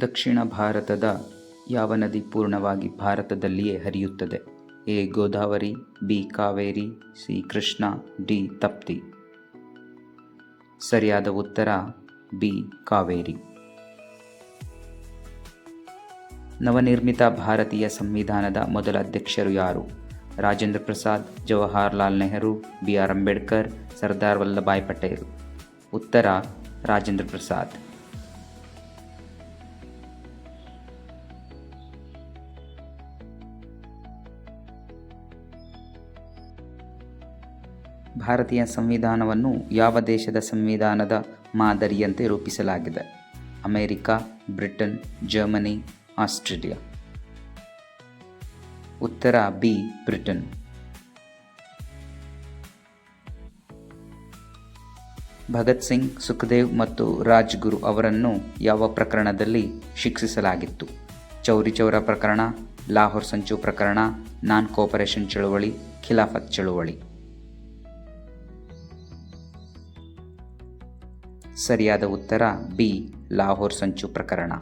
ದಕ್ಷಿಣ ಭಾರತದ ಯಾವ ನದಿ ಪೂರ್ಣವಾಗಿ ಭಾರತದಲ್ಲಿಯೇ ಹರಿಯುತ್ತದೆ? A. Godavari, B. Kaveri, C. Krishna, D. Tapti. ಸರಿಯಾದ ಉತ್ತರ, ಬಿ. ಕಾವೇರಿ. ನವನಿರ್ಮಿತ ಭಾರತೀಯ ಸಂವಿಧಾನದ ಮೊದಲ ಅಧ್ಯಕ್ಷರು ಯಾರು? ರಾಜೇಂದ್ರ ಪ್ರಸಾದ್, ಜವಾಹರ್ಲಾಲ್ ನೆಹರು, ಬಿ. ಆರ್. ಅಂಬೇಡ್ಕರ್, ಸರ್ದಾರ್ ವಲ್ಲಭಾಯ್ ಪಟೇಲ್. ಉತ್ತರ, ರಾಜೇಂದ್ರ ಪ್ರಸಾದ್. ಭಾರತೀಯ ಸಂವಿಧಾನವನ್ನು ಯಾವ ದೇಶದ ಸಂವಿಧಾನದ ಮಾದರಿಯಂತೆ ರೂಪಿಸಲಾಗಿದೆ? America, Britain, Germany, Australia. ಉತ್ತರ ಬಿ, ಬ್ರಿಟನ್. ಭಗತ್ ಸಿಂಗ್, ಸುಖದೇವ್ ಮತ್ತು ರಾಜ್ಗುರು ಅವರನ್ನು ಯಾವ ಪ್ರಕರಣದಲ್ಲಿ ಶಿಕ್ಷಿಸಲಾಗಿತ್ತು? ಚೌರಿ ಚೌರ ಪ್ರಕರಣ, ಲಾಹೋರ್ ಸಂಚು ಪ್ರಕರಣ ನಾನ್ ಕೋಪರೇಷನ್ ಚಳುವಳಿ, ಖಿಲಾಫತ್ ಚಳುವಳಿ. ಸರಿಯಾದ ಉತ್ತರ ಬಿ, ಲಾಹೋರ್ ಸಂಚು ಪ್ರಕರಣ.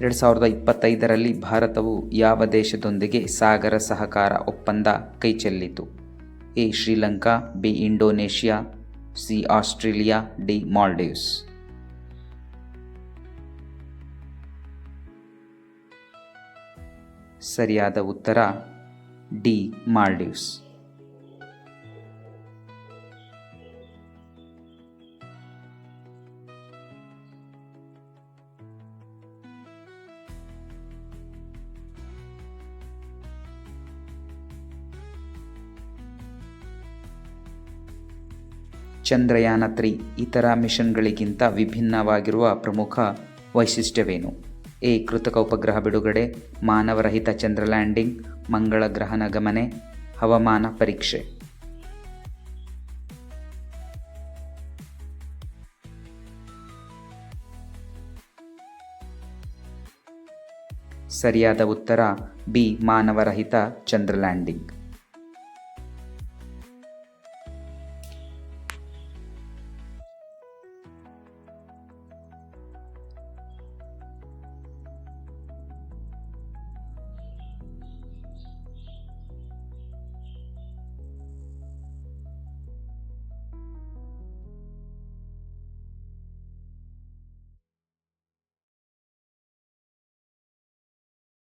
ಎರಡು ಸಾವಿರದ ಇಪ್ಪತ್ತೈದರಲ್ಲಿ ಭಾರತವು ಯಾವ ದೇಶದೊಂದಿಗೆ ಸಾಗರ ಸಹಕಾರ ಒಪ್ಪಂದ ಕೈಚೆಲ್ಲಿತು? A, Sri Lanka, B, Indonesia C Australia D Maldives ಸರಿಯಾದ ಉತ್ತರ ಡಿ ಮಾಲ್ಡೀವ್ಸ್ ಚಂದ್ರಯಾನ ತ್ರೀ ಇತರ ಮಿಷನ್ಗಳಿಗಿಂತ ವಿಭಿನ್ನವಾಗಿರುವ ಪ್ರಮುಖ ವೈಶಿಷ್ಟ್ಯವೇನು? ಎ. ಕೃತಕ ಉಪಗ್ರಹ ಬಿಡುಗಡೆ, ಮಾನವರಹಿತ ಚಂದ್ರ ಲ್ಯಾಂಡಿಂಗ್, ಮಂಗಳ ಗ್ರಹಣ ಗಮನೆ ಹವಾಮಾನ ಪರೀಕ್ಷೆ. ಸರಿಯಾದ ಉತ್ತರ, ಬಿ. ಮಾನವರಹಿತ ಚಂದ್ರ ಲ್ಯಾಂಡಿಂಗ್.